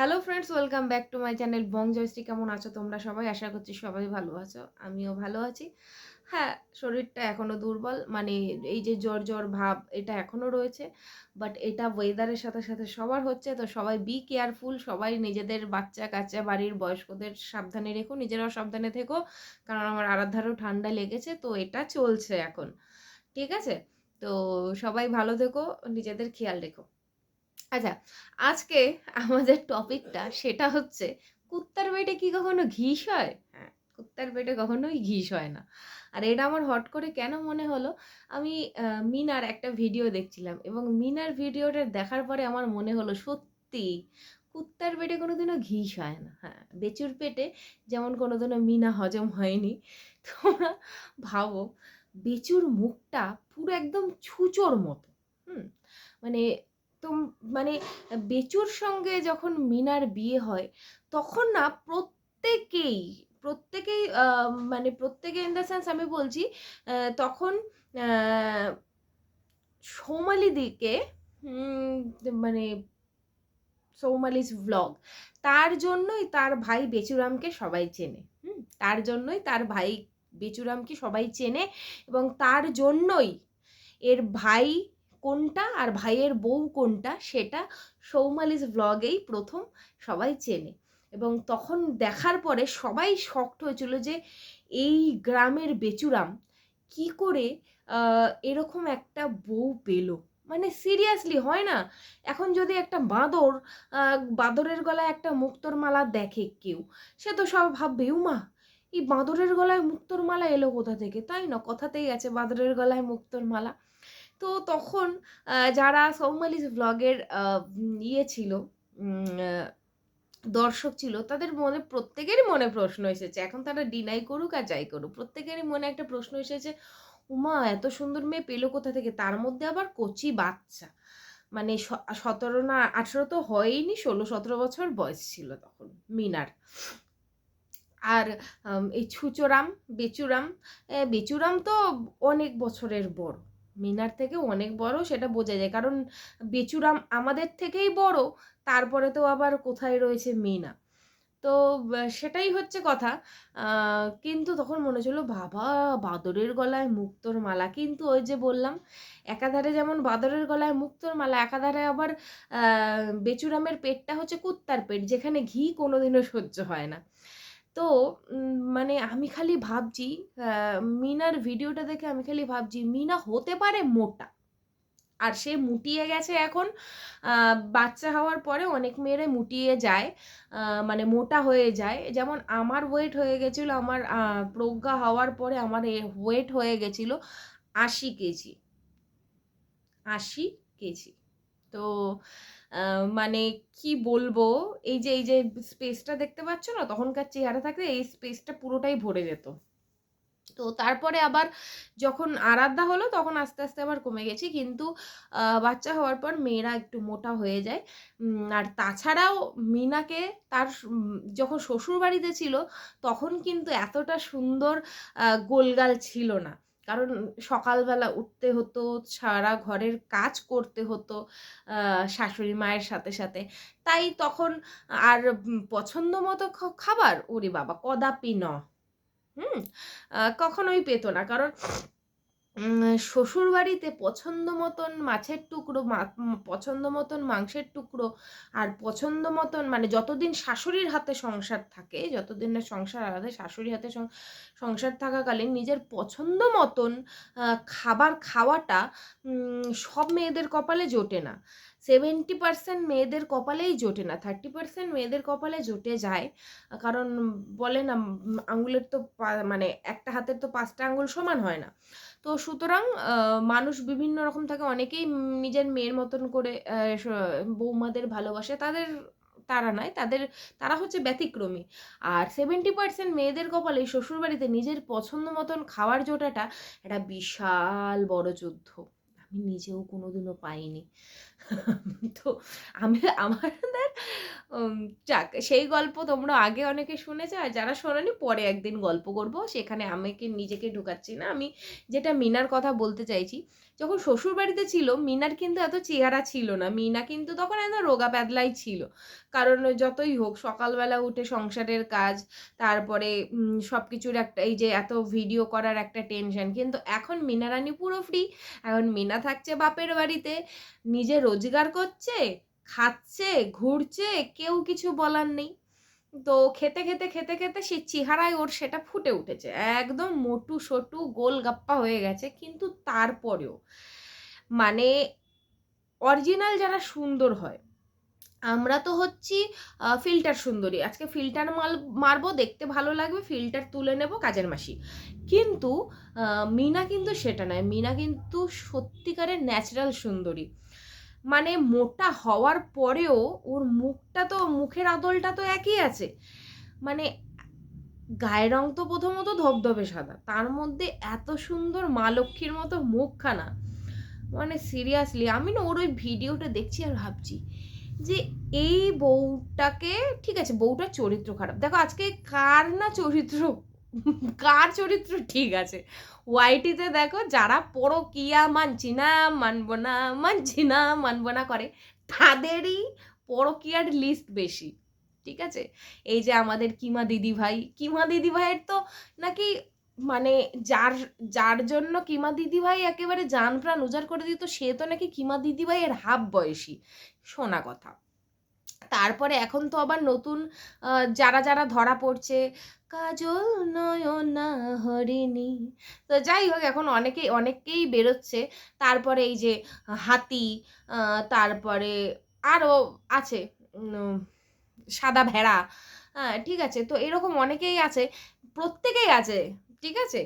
Hello friends welcome back to my channel Bong Joyshree কেমন আছো তোমরা সবাই? আশা করছি সবাই ভালো আছো। আমিও ভালো আছি। হ্যাঁ শরীরটা এখনও দুর্বল। মানে এই যে জ্বর জ্বর ভাব, এটা এখনও রয়েছে। বাট এটা ওয়েদারের সাথে সাথে সবার হচ্ছে। তো সবাই বি কেয়ারফুল সবাই নিজেদের বাচ্চা কাচ্চা বাড়ির বয়স্কদের সাবধানে রেখো। নিজেরাও সাবধানে থেকো। কারণ আমার আরাধ্যারও ঠান্ডা লেগেছে। তো এটা চলছে এখন। ঠিক আছে? তো সবাই ভালো থেকো। নিজেদের খেয়াল রেখো। আচ্ছা আজকে আমাদের টপিকটা সেটা হচ্ছে, কুত্তার পেটে কি কখনো ঘিস হয়? হ্যাঁ কুত্তার পেটে কখনোই ঘিস হয় না। আর এটা আমার হট করে কেন মনে হলো? আমি মিনার একটা ভিডিও দেখছিলাম এবং মিনার ভিডিওটা দেখার পরে আমার মনে হলো, সত্যি কুত্তার পেটে কোনোদিনও ঘিস হয় না। হ্যাঁ বেচুর পেটে যেমন কোনোদিনও মিনা হজম হয়নি। তোমরা ভাবো, বেচুর মুখটা পুরো একদম ছুচোর মতো। হুম মানে তো মানে বেচুর সঙ্গে যখন মিনার বিয়ে হয় তখন না প্রত্যেকেই প্রত্যেকেই মানে প্রত্যেকে ইন দ্য সেন্স আমি বলছি তখন আহ, সৌমালি দিকে উম, মানে সৌমালিস ভ্লগ তার জন্যই তার ভাই বেচুরামকে সবাই চেনে হুম তার জন্যই তার ভাই বেচুরামকে সবাই চেনে এবং তার জন্যই এর ভাই কোনটা আর ভাইয়ের বউ কোনটা সেটা সৌমালিস ভ্লগেই প্রথম সবাই চেনে। এবং তখন দেখার পরে সবাই শক্ট হয়েছিল যে এই গ্রামের বেচুরাম কি করে এরকম একটা বউ পেল। মানে সিরিয়াসলি হয় না? এখন যদি একটা বাঁদর বাঁদরের গলায় একটা মুক্তোর মালা দেখে কেউ, সে তো সব ভাববে, উমা, এই বাঁদরের গলায় মুক্তোর মালা এলো কোথা থেকে? তাই না? কথাতেই আছে বাঁদরের গলায় মুক্তোর মালা তো তখন যারা সৌমালিস ভ্লগের ইয়ে ছিল দর্শক ছিল, তাদের মনে, প্রত্যেকেরই মনে প্রশ্ন এসেছে, এখন তারা ডিনাই করুক আর যাই করুক, প্রত্যেকেরই মনে একটা প্রশ্ন এসেছে, উমা, এত সুন্দর মেয়ে পেল কোথা থেকে? তার মধ্যে আবার কচি বাচ্চা মানে সতেরো না, আঠেরো তো হয়নি ষোলো, সতেরো বছর বয়স ছিল তখন, মিনার। আর এই ছুচোরাম, বেচুরাম বেচুরাম তো অনেক বছরের বড়। মিনার থেকে অনেক বড় সেটা বোঝা যায়। কারণ বেচুরাম আমাদের থেকেই বড়, তারপরে তো আবার কোথায় রয়েছে মিনা। তো সেটাই হচ্ছে কথা। কিন্তু তখন মনে হচ্ছিল, বাবা, বাদরের গলায় মুক্তোর মালা। কিন্তু ওই যে বললাম, একাধারে যেমন বাদরের গলায় মুক্তোর মালা, একাধারে আবার বেচুরামের পেটটা হচ্ছে কুত্তার পেট, যেখানে ঘি কোনোদিনও সহ্য হয় না। তো মানে আমি খালি ভাবছি মিনার ভিডিওটা দেখে আমি খালি ভাবছি, মিনা হতে পারে মোটা। আর সে মুটিয়ে গেছে এখন বাচ্চা হওয়ার পরে অনেক মেয়েরা মুটিয়ে যায় মানে মোটা হয়ে যায়। যেমন আমার ওয়েট হয়ে গেছিল, আমার প্রজ্ঞা হওয়ার পরে আমার ওয়েট হয়ে গেছিল আশি কেজি। আশি কেজি। তো মানে কি বলব? এই যে এই যে স্পেসটা দেখতে পাচ্ছ না? তখনকার চেহারা থাকলে এই স্পেসটা পুরোটাই ভরে যেত। তো তারপরে আবার যখন আরাধ্যা হলো, তখন আস্তে আস্তে আবার কমে গেছি। কিন্তু বাচ্চা হওয়ার পর মেয়েরা একটু মোটা হয়ে যায়। আর তাছাড়াও মিনাকে তার যখন শ্বশুর বাড়িতে ছিল, তখন কিন্তু এতটা সুন্দর গোলগাল ছিল না। কারণ সকালবেলা উঠতে হতো, সারা ঘরের কাজ করতে হতো শাশুড়ি মায়ের সাথে সাথে। তাই তখন আর পছন্দ মতো খাবার, ওরে বাবা, কদাপি ন। হুম? কখনোই পেত না। কারণ শ্বশুর বাড়িতে পছন্দ মতন মাছের টুকরো পছন্দ মতন মাংসের টুকরো আর পছন্দ মতন মানে যতদিন শাশুড়ির হাতে সংসার থাকে, যতদিন না সংসার আলাদা, শাশুড়ির হাতে সংসার থাকাকালীন নিজের পছন্দ মতন খাবার খাওয়াটা সব মেয়েদের কপালে জোটে না। সেভেন্টি পার্সেন্ট মেয়েদের কপালেই জোটে না থার্টি পার্সেন্ট মেয়েদের কপালে জোটে যায়। কারণ বলে না আঙুলের তো মানে একটা হাতের তো পাঁচটা আঙুল সমান হয় না। তো সুতরাং মানুষ বিভিন্ন রকম থাকে। অনেকেই নিজের মেয়ের মতন করে বৌমাদের ভালোবাসে। তাদের, তারা নয় তাদের, তারা হচ্ছে ব্যতিক্রমী। আর সেভেন্টি পার্সেন্ট মেয়েদের কপালে শ্বশুরবাড়িতে নিজের পছন্দ মতন খাওয়ার জোটাটা একটা বিশাল বড় যুদ্ধ। আমি নিজেও কোনোদিনও পাইনি। তো, আমি, আমাদের যাক, সেই গল্প তোমরা আগে অনেকে শুনেছো আর যারা শোনোনি পরে একদিন গল্প করব। সেখানে আমাকে নিজেকে ঢুকাচ্ছি না? আমি যেটা মিনার কথা বলতে চাইছি যখন শ্বশুর বাড়িতে ছিল, মিনার কিন্তু এত চেহারা ছিল না। মিনা কিন্তু তখন এত রোগা প্যাদলাই ছিল। কারণ যতই হোক, সকালবেলা উঠে সংসারের কাজ, তারপরে সব কিছুর একটা, এই যে এত ভিডিও করার একটা টেনশন কিন্তু এখন মিনা রানী পুরো ফ্রি এখন মিনা থাকছে বাপের বাড়িতে। নিজে রোজগার করছে, খাচ্ছে, ঘুরছে, কেউ কিছু বলার নেই। তো খেতে খেতে খেতে খেতে সেই চেহারায় ওর সেটা ফুটে উঠেছে। একদম মোটু সটু গোল গাপ্পা হয়ে গেছে, কিন্তু তারপরেও মানে অরিজিনাল যারা সুন্দর হয়, আমরা তো হচ্ছি ফিল্টার সুন্দরী। আজকে ফিল্টার মাল, মারবো, দেখতে ভালো লাগবে, ফিল্টার তুলে নেব কাজের মাসি। কিন্তু মিনা কিন্তু সেটা নয়, মিনা কিন্তু সত্যিকারের ন্যাচারাল সুন্দরী। মানে মোটা হওয়ার পরেও ওর মুখটা তো, মুখের আদলটা তো একই আছে। মানে গায়ের রং তো প্রথমত ধবধবে সাদা, তার মধ্যে এত সুন্দর মা লক্ষ্মীর মতো মুখখানা। মানে সিরিয়াসলি আমি না ওর ওই ভিডিওটা দেখছি আর ভাবছি যে এই বউটাকে, ঠিক আছে, বউটার চরিত্র খারাপ। দেখো আজকে কার না চরিত্র কার চরিত্র ঠিক আছে? ওয়াইটিতে দেখো, যারা পরকিয়া মানছি না মানবো না মানছি না মানবো না করে, তাদেরই পরকিয়ার লিস্ট বেশি, ঠিক আছে? এই যে আমাদের কিমা দিদি ভাই, কিমা দিদি ভাইয়ের তো নাকি মানে যার যার জন্য কিমা দিদি ভাই একেবারে জান প্রাণ উজাড় করে দিত, সে তো নাকি কিমা দিদি ভাইয়ের হাফ বয়সী, শোনা কথা। তারপরে এখন তো আবার নতুন যারা যারা ধরা পড়ছে, কাজল নয়না হরিণী। তো যাই হোক, এখন অনেকেই অনেকেই বেরোচ্ছে। তারপরে এই যে হাতি তারপরে আরও আছে সাদা ভেড়া হ্যাঁ ঠিক আছে? তো এরকম অনেকেই আছে, প্রত্যেকেই আছে, ঠিক আছে?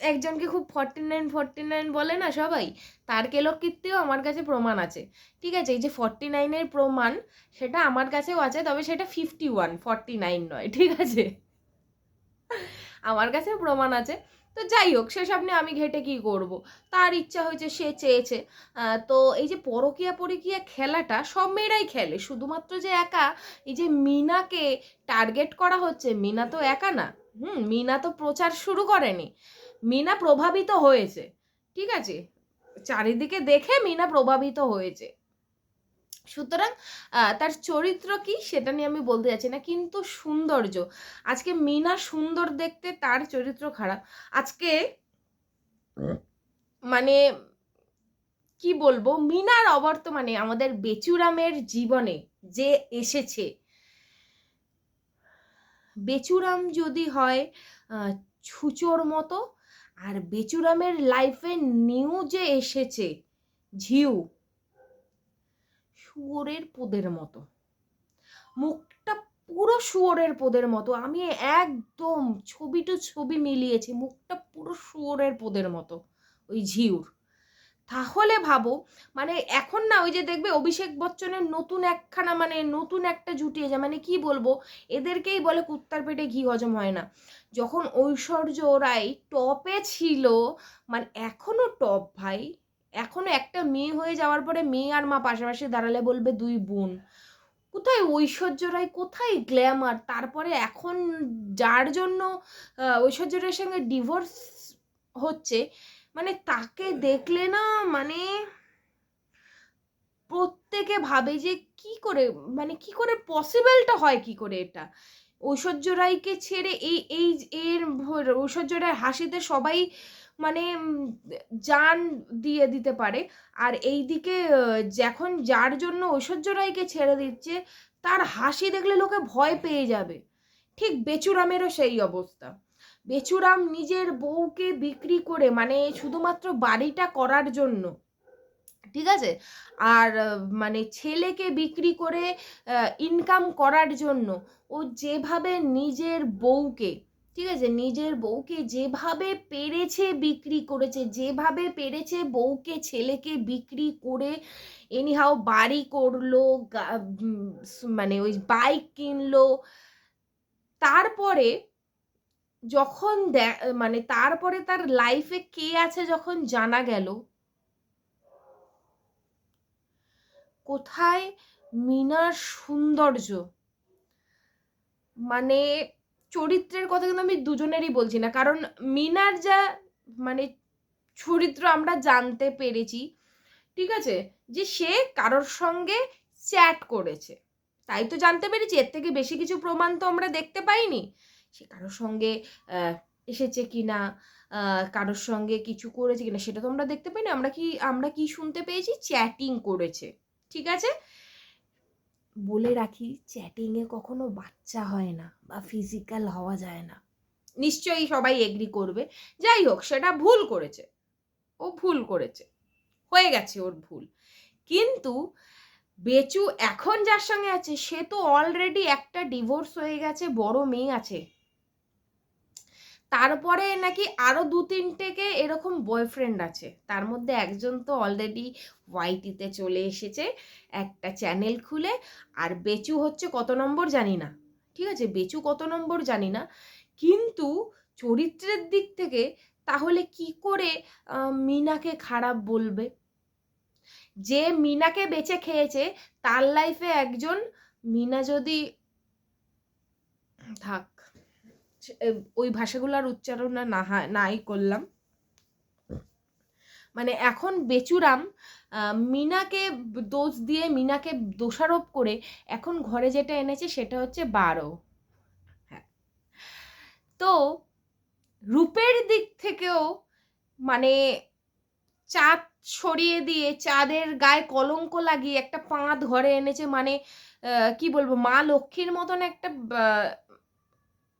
একজনকে খুব ফর্টি নাইন ফর্টি নাইন বলে না সবাই? তার কেলকৃত্যেও আমার কাছে প্রমাণ আছে। ঠিক আছে? এই যে ফর্টি নাইনের প্রমাণ, সেটা আমার কাছেও আছে, তবে সেটা ফিফটি ওয়ান ফর্টি নাইন নয়, ঠিক আছে? আমার কাছেও প্রমাণ আছে। তো যাই হোক, সেসব নিয়ে আমি ঘেটে কী করব? তার ইচ্ছা হয়েছে, সে চেয়েছে। তো এই যে পরকিয়া পরকিয়া খেলাটা সব মেয়েরাই খেলে, শুধুমাত্র যে একা, এই যে মিনাকে টার্গেট করা হচ্ছে, মিনা তো একা না। হুম, মিনা তো প্রচার শুরু করেনি। মিনা প্রভাবিত হয়েছে। ঠিক আছে? চারিদিকে দেখে মিনা প্রভাবিত হয়েছে। সুতরাং তার চরিত্র কি সেটা নিয়ে আমি বলতে যাচ্ছি না কিন্তু সৌন্দর্য। আজকে মিনা সুন্দর দেখতে তার চরিত্র খারাপ। আজকে মানে কি বলব? মিনার অবর্তমানে আমাদের বেচুরামের জীবনে যে এসেছে বেচুরাম যদি হয় ছুচোর মতো আর বেচুরামের লাইফে নিউ যে এসেছে, ঝিউ, শুয়োরের পোদের মতো। মুখটা পুরো শুয়োরের পোদের মতো। আমি একদম ছবি টু ছবি মিলিয়েছি, মুখটা পুরো শুয়োরের পোদের মতো, ওই ঝিউর। তাহলে ভাবো মানে এখন না, ওই যে দেখবে অভিষেক বচ্চনের নতুন একখানা মানে নতুন একটা জুটিয়ে যায় মানে কি বলব, এদেরকেই বলে কুত্তার পেটে ঘি হজম হয় না। যখন ঐশ্বর্য রায় টপে ছিল মানে এখনও টপ ভাই, এখনও একটা মেয়ে হয়ে যাওয়ার পরে মেয়ে আর মা পাশাপাশি দাঁড়ালে বলবে দুই বোন। কোথায় ঐশ্বর্য রায় কোথায় গ্ল্যামার তারপরে এখন যার জন্য ঐশ্বর্য রায়ের সঙ্গে ডিভোর্স হচ্ছে মানে তাকে দেখলে না মানে প্রত্যেকে ভাবে যে কি করে মানে কি করে পসিবলটা হয়, কি করে এটা? ঐশ্বর্য রায়কে ছেড়ে এই এই এর ঐশ্বর্য রায় হাসিতে সবাই মানে জান দিয়ে দিতে পারে। আর এই দিকে যখন যার জন্য ঐশ্বর্য রায়কে ছেড়ে দিচ্ছে, তার হাসি দেখলে লোকে ভয় পেয়ে যাবে। ঠিক বেচুরামেরও সেই অবস্থা। বেচুরাম নিজের বউকে বিক্রি করে মানে শুধুমাত্র বাড়িটা করার জন্য ঠিক আছে? আর মানে ছেলেকে বিক্রি করে ইনকাম করার জন্য ও যেভাবে নিজের বউকে, ঠিক আছে? নিজের বউকে যেভাবে পেরেছে বিক্রি করেছে, যেভাবে পেরেছে বউকে ছেলেকে বিক্রি করে এনিহাও বাড়ি করল মানে ওই বাইক কিনলো, তারপরে যখন মানে তারপরে তার লাইফে কে আছে যখন জানা গেল কোথায় মিনার সৌন্দর্য? মানে চরিত্রের কথা কিন্তু আমি দুজনেরই বলছি না। কারণ মিনার যা মানে চরিত্র আমরা জানতে পেরেছি, ঠিক আছে? যে সে কারোর সঙ্গে চ্যাট করেছে। তাই তো জানতে পেরেছি, এর থেকে বেশি কিছু প্রমাণ তো আমরা দেখতে পাইনি। সে কারোর সঙ্গে এসেছে কি না কারোর সঙ্গে কিছু করেছে কিনা, সেটা তো আমরা দেখতে পাইনি। আমরা কি আমরা কি শুনতে পেয়েছি? চ্যাটিং করেছে। ঠিক আছে? বলে রাখি চ্যাটিংয়ে কখনো বাচ্চা হয় না বা ফিজিক্যাল হওয়া যায় না। নিশ্চয়ই সবাই এগ্রি করবে। যাই হোক, সেটা ভুল করেছে। ও ভুল করেছে। হয়ে গেছে ওর ভুল। কিন্তু বেচু এখন যার সঙ্গে আছে, সে তো অলরেডি একটা ডিভোর্স হয়ে গেছে, বড় মেয়ে আছে। তারপরে নাকি আরও দু তিনটেকে এরকম বয়ফ্রেন্ড আছে। তার মধ্যে একজন তো অলরেডি ওয়াইটিতে চলে এসেছে, একটা চ্যানেল খুলে, আর বেচু হচ্ছে কত নম্বর জানি না। ঠিক আছে? বেচু কত নম্বর জানি না। কিন্তু চরিত্রের দিক থেকে তাহলে কি করে মিনাকে খারাপ বলবে? যে মিনাকে বেঁচে খেয়েছে, তার লাইফে একজন মিনা যদি থাক ওই ভাষাগুলোর উচ্চারণ না নাই করলাম। মানে এখন বেচুরাম মিনাকে দোষ দিয়ে, মিনাকে দোষারোপ করে এখন ঘরে যেটা এনেছে সেটা হচ্ছে বারো। হ্যাঁ। তো রূপের দিক থেকেও মানে চাঁদ সরিয়ে দিয়ে, চাঁদের গায়ে কলঙ্ক লাগিয়ে একটা পাঁদ ঘরে এনেছে মানে কি বলব, মা লক্ষ্মীর মতন একটা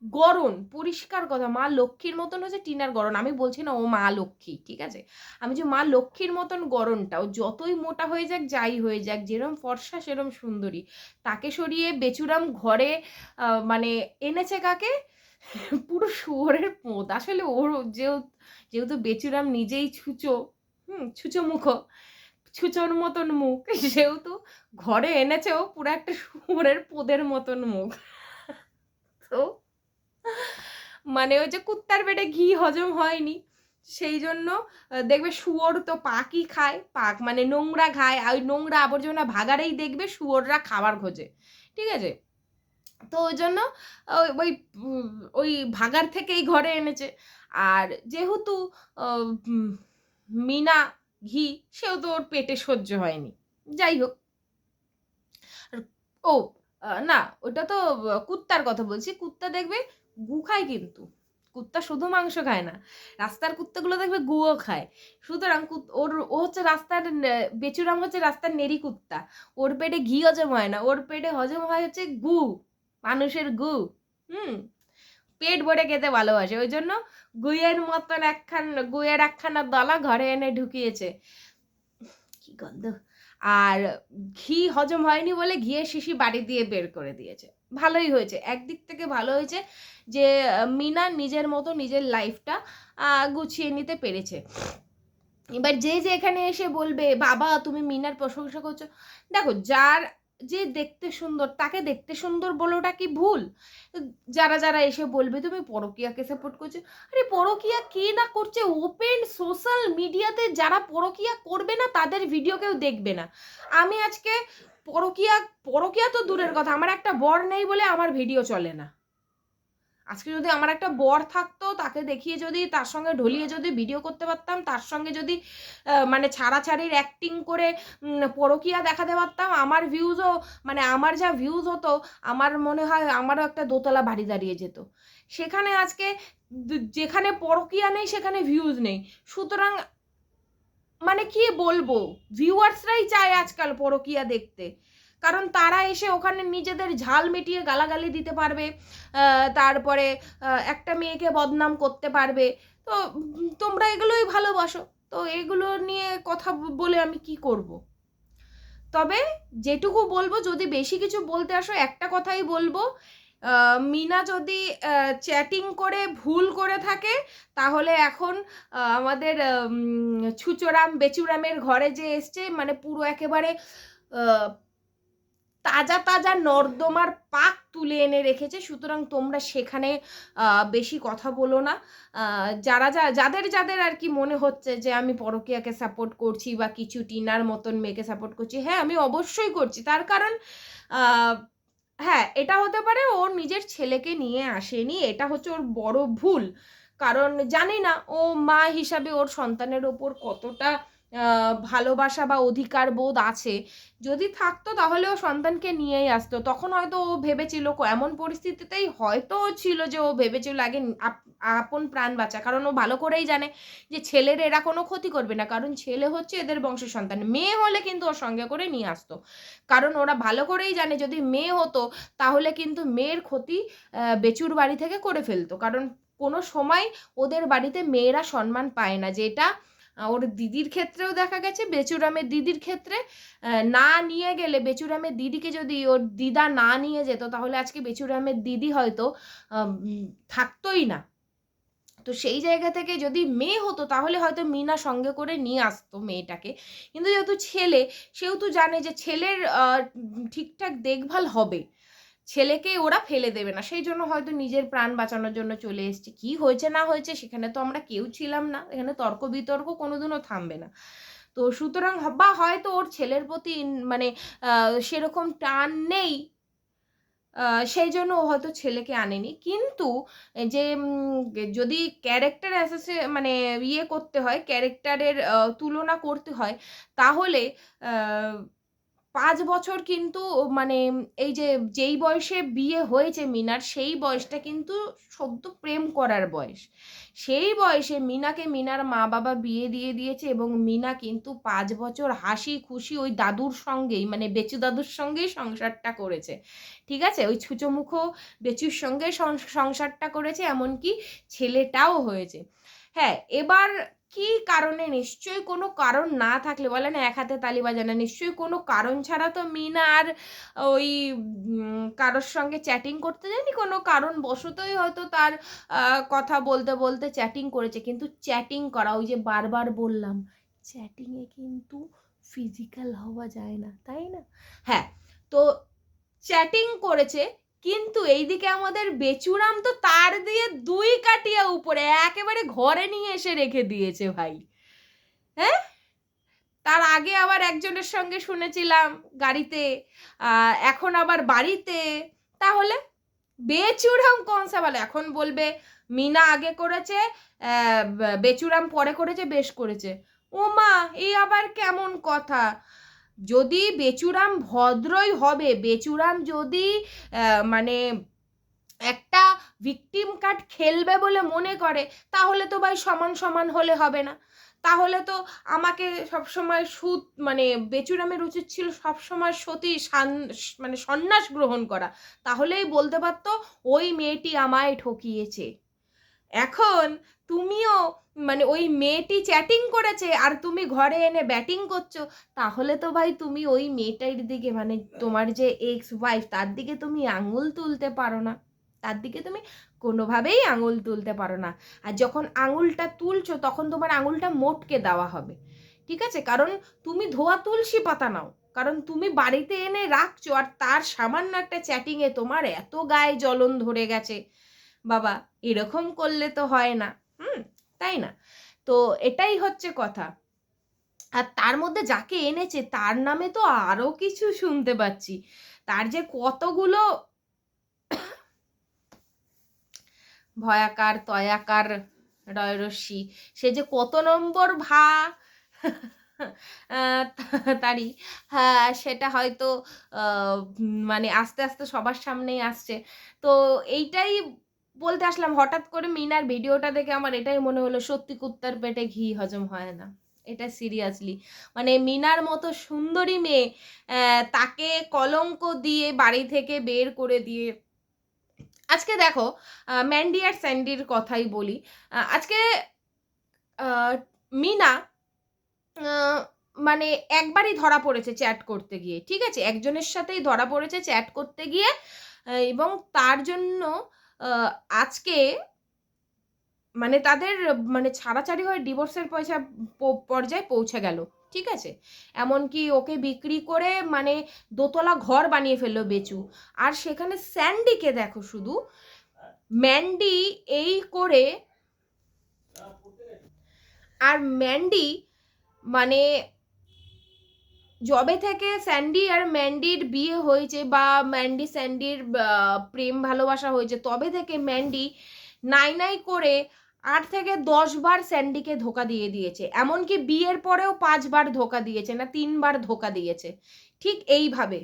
গরণ, পরিষ্কার কথা, মা লক্ষ্মীর মতন হচ্ছে টিনার গরণ। আমি বলছি না ও মা লক্ষ্মী, ঠিক আছে? আমি যে মা লক্ষ্মীর মতন গরণটা, ও যতই মোটা হয়ে যাক, যাই হয়ে যাক, যেরম ফর্সা, সেরম সুন্দরী। তাকে সরিয়ে বেচুরাম ঘরে মানে এনেছে কাকে? পুরো শুয়োরের পোঁত আসলে ওর যেহেতু বেচুরাম নিজেই ছুচো, হুম ছুচো মুখ ছুচোর মতন মুখ, সেহেতু ঘরে এনেছেও পুরো একটা শুয়োরের পোদের মতন মুখ। তো মানে ওই যে কুত্তার পেটে ঘি হজম হয়নি। সেই জন্য দেখবে শুয়োর তো পাকই খায়, পাক মানে নোংরা খায় ওই নোংরা আবর্জনা ভাগারেই দেখবে শুয়োররা খাবার খোঁজে। ঠিক আছে? তো ওই জন্য ওই ওই ভাগার থেকেই ঘরে এনেছে। আর যেহেতু মিনা ঘি সেও তো ওর পেটে সহ্য হয়নি। যাই হোক। ও না, ওটা তো কুত্তার কথা বলছি। কুত্তা দেখবে গু খায় কিন্তু। কুত্তা শুধু মাংস খায় না। রাস্তার কুত্তাগুলো দেখবে গুও খায়। সুতরাং ওর, ও হচ্ছে রাস্তার বেচুরাম হচ্ছে রাস্তার নেরি কুত্তা। ওর পেটে ঘি হজম হয় না। ওর পেটে হজম হয় হচ্ছে গু, মানুষের গু। হুম? পেট ভরে খেতে ভালোবাসে। ওই জন্য গুয়ের মতন একখান গুইয়ের একখানা দলা ঘরে এনে ঢুকিয়েছে। কি গন্ধ। আর ঘি হজম হয়নি বলে ঘিয়ের শিশি বাড়ি দিয়ে বের করে দিয়েছে। ভালোই হয়েছে। একদিক থেকে ভালো হয়েছে যে, মিনা নিজের মতো নিজের লাইফটা গুছিয়ে নিতে পেরেছে। এবার যে যে এখানে এসে বলবে, বাবা, তুমি মিনার প্রশংসা করছ। দেখো, যার যে দেখতে সুন্দর, তাকে দেখতে সুন্দর বলোটা কি ভুল? যারা যারা এসে বলবে, তুমি পরকিয়াকে সাপোর্ট করছ? আরে, পরকিয়া কে না করছে? ওপেন সোশ্যাল মিডিয়াতে যারা পরকিয়া করবে না, তাদের ভিডিও কেউ দেখবে না। আমি আজকে পরকিয়া পরকিয়া তো দূরের কথা। আমার একটা বর নেই বলে আমার ভিডিও চলে না। আজকে যদি আমার একটা বর থাকতো, তাকে দেখিয়ে যদি, তার সঙ্গে ঢলিয়ে যদি ভিডিও করতে পারতাম, তার সঙ্গে যদি মানে ছাড়াছাড়ির অ্যাক্টিং করে পরকিয়া দেখাতে পারতাম, আমার ভিউজও মানে আমার যা ভিউজ হতো, আমার মনে হয় আমারও একটা দোতলা বাড়ি দাঁড়িয়ে যেত। সেখানে আজকে, যেখানে পরকিয়া নেই, সেখানে ভিউজ নেই। সুতরাং মানে কি বলব? ভিউয়ার্সরাই চায় আজকাল পরকিয়া দেখতে। কারণ তারা এসে ওখানে নিজেদের ঝাল মিটিয়ে গালাগালি দিতে পারবে তারপরে একটা মেয়েকে বদনাম করতে পারবে। তো তোমরা এগুলোই ভালোবাসো। তো এগুলো নিয়ে কথা বলে আমি কি করব। তবে যেটুকু বলব, যদি বেশি কিছু বলতে আসো, একটা কথাই বলব মিনা যদি চ্যাটিং করে ভুল করে থাকে, তাহলে এখন আমাদের ছুচোরাম, বেচুরামের ঘরে যে এসছে মানে পুরো একেবারে তাজা তাজা নর্দমার পাক তুলে এনে রেখেছে, সুতরাং তোমরা সেখানে বেশি কথা বলো না। যারা যা, যাদের যাদের আর কি মনে হচ্ছে যে আমি পরকীয়াকে সাপোর্ট করছি বা কিছু টিনার মতন মেয়েকে সাপোর্ট করছি হ্যাঁ আমি অবশ্যই করছি। তার কারণ হ্যাঁ এটা হতে পারে ওর নিজের ছেলেকে নিয়ে আসেনি, এটা হচ্ছে ওর বড় ভুল। কারণ জানি না, ও মা হিসাবে ওর সন্তানের ওপর কতটা ভালোবাসা বা অধিকার বোধ আছে। যদি থাকতো তাহলে ও সন্তানকে নিয়েই আসতো। তখন হয়তো ও ভেবেছিল, এমন পরিস্থিতিতেই হয়তো ছিল যে ও ভেবেছিল আগে আপন প্রাণ বাঁচা। কারণ ও ভালো করেই জানে যে ছেলের এরা কোনো ক্ষতি করবে না। কারণ ছেলে হচ্ছে এদের বংশের সন্তান। মেয়ে হলে কিন্তু ওর সঙ্গে করে নিয়ে আসতো। কারণ ওরা ভালো করেই জানে, যদি মেয়ে হতো তাহলে কিন্তু মেয়ের ক্ষতি বেচুর বাড়ি থেকে করে ফেলতো। কারণ কোনো সময় ওদের বাড়িতে মেয়েরা সম্মান পায় না। যেটা ওর দিদির ক্ষেত্রেও দেখা গেছে, বেচুরামের দিদির ক্ষেত্রে না নিয়ে গেলে বেচুরামের দিদিকে যদি ওর দিদা না নিয়ে যেত, তাহলে আজকে বেচুরামের দিদি হয়তো থাকতোই না। তো সেই জায়গা থেকে যদি মেয়ে হতো, তাহলে হয়তো মিনা সঙ্গে করে নিয়ে আসতো মেয়েটাকে। কিন্তু যেহেতু ছেলে, সেহেতু জানে যে ছেলের ঠিকঠাক দেখভাল হবে। ছেলেকে ওরা ফেলে দেবে না। সেই জন্য হয়তো নিজের প্রাণ বাঁচানোর জন্য চলে এসছে। কি হয়েছে, না হয়েছে, সেখানে তো আমরা কেউ ছিলাম না। এখানে তর্ক বিতর্ক কোনোদিনও থামবে না। তো সুতরাং, বা হয়তো ওর ছেলের প্রতি মানে সেরকম টান নেই। সেই জন্য ও হয়তো ছেলেকে আনেনি। কিন্তু যে যদি ক্যারেক্টার অ্যাসেসে মানে ইয়ে করতে হয় ক্যারেক্টারের তুলনা করতে হয়, তাহলে পাঁচ বছর কিন্তু মানে এই যে, যেই বয়সে বিয়ে হয়েছে মিনার, সেই বয়সটা কিন্তু সদ্য প্রেম করার বয়স। সেই বয়সে মিনাকে মিনার মা বাবা বিয়ে দিয়ে দিয়েছে এবং মিনা কিন্তু পাঁচ বছর হাসি খুশি ওই দাদুর সঙ্গেই মানে বেচু দাদুর সঙ্গেই সংসারটা করেছে। ঠিক আছে? ওই ছুচোমুখো বেচুর সঙ্গে সংসারটা করেছে, এমনকি ছেলেটাও হয়েছে। হ্যাঁ এবার কি কারণে? নিশ্চয়ই কোনো কারণ না থাকলে, বলে না, এক হাতে তালি বাজে না নিশ্চয়ই কোনো কারণ ছাড়া তো মিনা আর ওই কারোর সঙ্গে চ্যাটিং করতে যায়নি? কোনো কারণ বশতই হয়তো তার কথা বলতে বলতে চ্যাটিং করেছে। কিন্তু চ্যাটিং করা, ওই যে বারবার বললাম চ্যাটিংয়ে কিন্তু ফিজিক্যাল হওয়া যায় না, তাই না? হ্যাঁ তো চ্যাটিং করেছে কিন্তু এইদিকে আমাদের বেচুরাম তো তার দিয়ে দুই কাটিয়া উপরে একেবারে ঘরে নিয়ে এসে রেখে দিয়েছে ভাই। হ্যাঁ? তার আগে আবার একজনের সঙ্গে শুনেছিলাম গাড়িতে এখন আবার বাড়িতে। তাহলে বেচুরাম কোন সা বলে এখন বলবে, মিনা আগে করেছে বেচুরাম পরে করেছে, বেশ করেছে। ও মা এই আবার কেমন কথা? যদি বেচুরাম ভদ্রই হবে, বেচুরাম যদি মানে একটা ভিকটিম কার্ড খেলবে বলে মনে করে, তাহলে তো ভাই সমান সমান হলে হবে না। তাহলে তো আমাকে সবসময় সুদ মানে বেচুরামের উচিত ছিল সবসময় সতী সান- মানে সন্ন্যাস গ্রহণ করা। তাহলেই বলতে পারতো, ওই মেয়েটি আমায় ঠকিয়েছে। এখন তুমিও মানে ওই মেয়েটি চ্যাটিং করেছে আর তুমি ঘরে এনে ব্যাটিং করছ, তাহলে তো ভাই তুমি ওই মেয়েটার দিকে মানে তোমার যে এক্স ওয়াইফ তার দিকে তুমি আঙুল তুলতে পারো না। তার দিকে তুমি কোনোভাবেই আঙুল তুলতে পারো না। আর যখন আঙুলটা তুলছো তখন তোমার আঙুলটা মোটকে দেওয়া হবে। ঠিক আছে? কারণ তুমি ধোয়া তুলসী পাতা নাও। কারণ তুমি বাড়িতে এনে রাখছো আর তার সামান্য একটা চ্যাটিংয়ে তোমার এত গায়ে জ্বলন ধরে গেছে। বাবা, এরকম করলে তো হয় না। হুম, তাই না? তো এটাই হচ্ছে কথা। আর তার মধ্যে যাকে এনেছে, তার নামে তো আরও কিছু শুনতে পাচ্ছি। তার যে কতগুলো ভয়াকার, তয়াকার, রয়রশ্মি, সে যে কত নম্বর ভা তারই হ্যাঁ সেটা হয়তো মানে আস্তে আস্তে সবার সামনেই আসছে। তো এইটাই বলতে আসলাম, হঠাৎ করে মিনার ভিডিওটা দেখে আমার এটাই মনে হলো, সত্যি কুত্তার পেটে ঘি হজম হয় না। এটা সিরিয়াসলি মানে মিনার মতো সুন্দরী মেয়ে তাকে কলঙ্ক দিয়ে বাড়ি থেকে বের করে দিয়ে, আজকে দেখো ম্যান্ডি আর স্যান্ডির কথাই বলি। আজকে মিনা মানে একবারই ধরা পড়েছে চ্যাট করতে গিয়ে, ঠিক আছে? একজনের সাথেই ধরা পড়েছে চ্যাট করতে গিয়ে এবং তার জন্য আজকে মানে তাদের মানে ছাড়াছাড়ি হয়ে ডিভোর্সের পয়সা পর্যায়ে পৌঁছে গেল, ঠিক আছে? এমনকি ওকে বিক্রি করে মানে দোতলা ঘর বানিয়ে ফেলল বেচু। আর সেখানে স্যান্ডিকে দেখো শুধু, ম্যান্ডি এই করে আর ম্যান্ডি মানে যবে থেকে স্যান্ডি আর ম্যান্ডির বিয়ে হয়েছে বা ম্যান্ডি স্যান্ডির প্রেম ভালোবাসা হয়েছে, তবে থেকে ম্যান্ডি নাই নাই করে আট থেকে দশ বার স্যান্ডিকে ধোকা দিয়ে দিয়েছে। এমনকি বিয়ের পরেও পাঁচবার ধোকা দিয়েছে না তিনবার ধোকা দিয়েছে। ঠিক এইভাবে।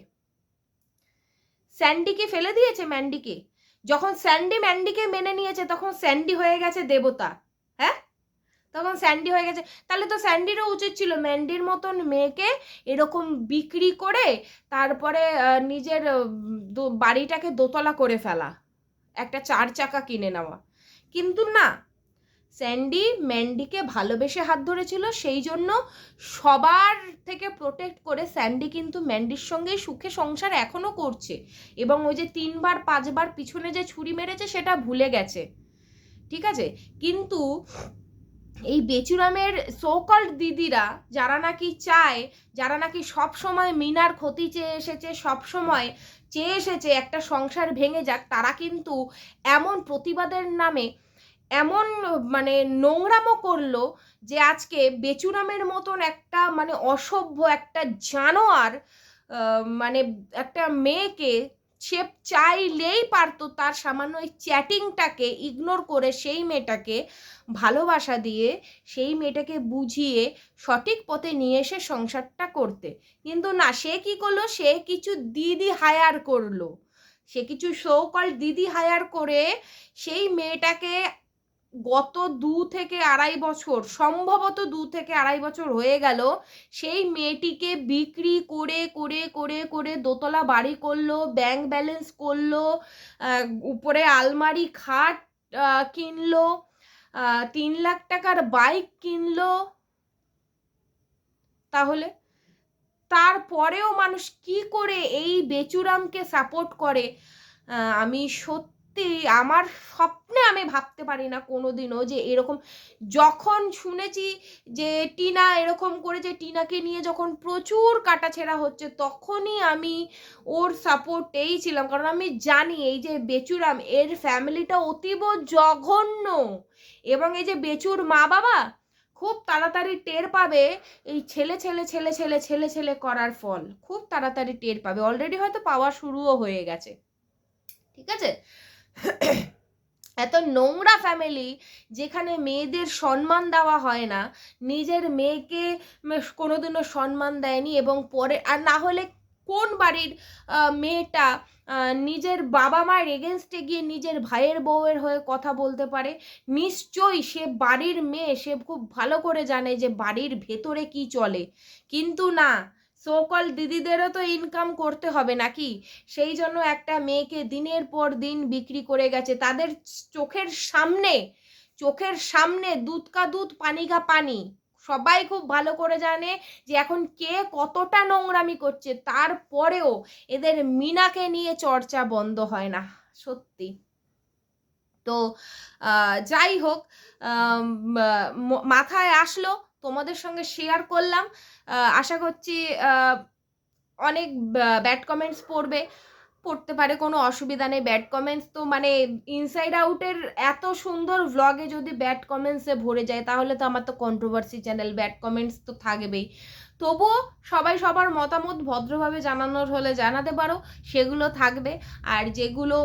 স্যান্ডিকে ফেলে দিয়েছে? ম্যান্ডিকে যখন স্যান্ডি ম্যান্ডিকে মেনে নিয়েছে, তখন স্যান্ডি হয়ে গেছে দেবতা। তখন স্যান্ডি হয়ে গেছে। তাহলে তো স্যান্ডিরও উচিত ছিল। ম্যান্ডির মতন মেয়েকে এরকম বিক্রি করে তারপরে নিজের বাড়িটাকে দোতলা করে ফেলা। একটা চার চাকা কিনে নেওয়া। কিন্তু না, স্যান্ডি ম্যান্ডিকে ভালোবেসে হাত ধরেছিল। সেই জন্য সবার থেকে প্রোটেক্ট করে স্যান্ডি কিন্তু ম্যান্ডির সঙ্গে সুখে সংসার এখনও করছে। এবং ওই যে তিনবার, পাঁচবার পিছনে যে ছুরি মেরেছে, সেটা ভুলে গেছে। ঠিক আছে? কিন্তু এই বেচুরামের সোকল্ড দিদিরা, যারা নাকি চায়, যারা নাকি সব সময় মিনার ক্ষতি চেয়ে এসেছে সব সময় চেয়ে এসেছে একটা সংসার ভেঙে যাক, তারা কিন্তু এমন প্রতিবাদের নামে এমন মানে নোংরামো করল যে আজকে বেচুরামের মতন একটা মানে অসভ্য একটা জানোয়ার মানে একটা মেয়েকে সে চাইলেই পারতো তার সামান্য ওই চ্যাটিংটাকে ইগনোর করে সেই মেয়েটাকে ভালোবাসা দিয়ে, সেই মেয়েটাকে বুঝিয়ে সঠিক পথে নিয়ে এসে সংসারটা করতে। কিন্তু না, সে কি করল? সে কিছু দিদি হায়ার করল। সে কিছু সৌকল দিদি হায়ার করে সেই মেয়েটাকে গত দু থেকে আড়াই বছর, সম্ভবত দু থেকে আড়াই বছর হয়ে গেল, সেই মেয়েটিকে বিক্রি করে করে করে করে দোতলা বাড়ি করল ব্যাংক ব্যালেন্স করল উপরে আলমারি খাট কিনলো তিন লাখ টাকার বাইক কিনলো। তাহলে? তারপরেও মানুষ কি করে এই বেচুরামকে সাপোর্ট করে? আমি সত্যি সত্যি আমার স্বপ্নে আমি ভাবতে পারি না কোনো দিনও যে এরকম যখন শুনেছি যে টিনা এরকম করে যে টিনাকে নিয়ে যখন প্রচুর কাটাছেড়া হচ্ছে, তখনই আমি ওর সাপোর্টেই ছিলাম। কারণ আমি জানি এই যে বেচুরাম, এর ফ্যামিলিটা অতীব জঘন্য এবং এই যে বেচুর মা বাবা খুব তাড়াতাড়ি টের পাবে এই ছেলে ছেলে ছেলে ছেলে ছেলে ছেলে করার ফল। খুব তাড়াতাড়ি টের পাবে। অলরেডি হয়তো পাওয়া শুরুও হয়ে গেছে। ঠিক আছে? এত নোংরা ফ্যামিলি যেখানে মেয়েদের সম্মান দেওয়া হয় না, নিজের মেয়েকে কোনোদিনও সম্মান দেয়নি এবং পরে, আর না হলে কোন বাড়ির মেয়েটা নিজের বাবা মায়ের এগেনস্টে গিয়ে নিজের ভাইয়ের বউয়ের হয়ে কথা বলতে পারে? নিশ্চয়ই সে বাড়ির মেয়ে, সে খুব ভালো করে জানে যে বাড়ির ভেতরে কি চলে। কিন্তু না সোকল দিদিদেরও তো ইনকাম করতে হবে নাকি? সেই জন্য একটা মেয়েকে দিনের পর দিন বিক্রি করে গেছে। তাদের চোখের সামনে চোখের সামনে দুধ কা দুধ, পানি কা পানি। সবাই খুব ভালো করে জানে যে এখন কে কতটা নোংরামি করছে। তারপরেও এদের মিনাকে নিয়ে চর্চা বন্ধ হয় না, সত্যি। তো যাই হোক মাথায় আসলো তোমাদের সঙ্গে শেয়ার করলাম। আশা করছি অনেক ব্যাড কমেন্টস পড়বে। পড়তে পারে, কোনো অসুবিধা নেই। ব্যাড কমেন্টস তো মানে ইনসাইড আউটের এত সুন্দর ভ্লগে যদি ব্যাড কমেন্টসে ভরে যায়, তাহলে তো আমার তো কন্ট্রোভার্সি চ্যানেল ব্যাড কমেন্টস তো থাকবেই। তবুও সবাই সবার মতামত ভদ্রভাবে জানানোর হলে জানাতে পারো, সেগুলো থাকবে। আর যেগুলো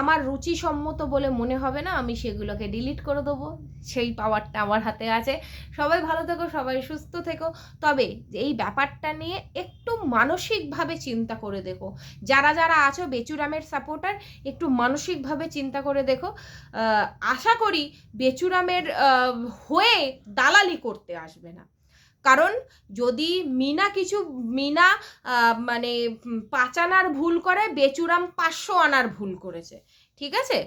আমার রুচিসম্মত বলে মনে হবে না, আমি সেগুলোকে ডিলিট করে দেবো। সেই পাওয়ারটা আমার হাতে আছে। সবাই ভালো থেকো, সবাই সুস্থ থেকো। তবে এই ব্যাপারটা নিয়ে একটু মানসিকভাবে চিন্তা করে দেখো। যারা যারা আছো বেচুরামের সাপোর্টার একটু মানসিকভাবে চিন্তা করে দেখো। আশা করি বেচুরামের হয়ে দালালি করতে আসবে না। কারণ যদি মিনা কিছু, মিনা মানে পাঁচ আনার ভুল করে, বেচুরাম পাঁচশো আনার ভুল করেছে। ঠিক আছে?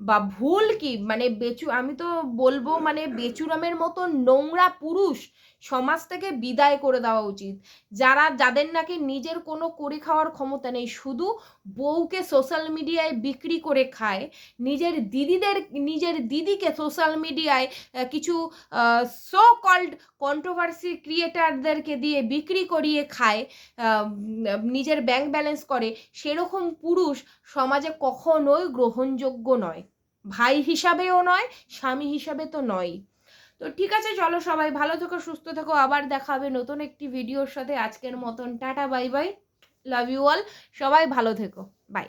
বা ভুল কি? মানে বেচু, আমি তো বলব মানে বেচুরামের মতো নোংরা পুরুষ সমাজ থেকে বিদায় করে দেওয়া উচিত। যারা, যাদের নাকি নিজের কোনো করে খাওয়ার ক্ষমতা নেই, শুধু বউকে সোশ্যাল মিডিয়ায় বিক্রি করে খায়, নিজের দিদিদের, নিজের দিদিকে সোশ্যাল মিডিয়ায় কিছু সো কল্ড কন্ট্রোভার্সি ক্রিয়েটারদেরকে দিয়ে বিক্রি করিয়ে খায় নিজের ব্যাংক ব্যালেন্স করে, সেরকম পুরুষ সমাজে কখনোই গ্রহণযোগ্য নয়। ভাই হিসাবেও নয়, স্বামী হিসাবে তো নয় তো ঠিক আছে, চলো সবাই ভালো থেকো, সুস্থ থেকো। আবার দেখা হবে নতুন একটি ভিডিওর সাথে। আজকের মতন tata, bye bye. Love you all সবাই ভালো থেকো। বাই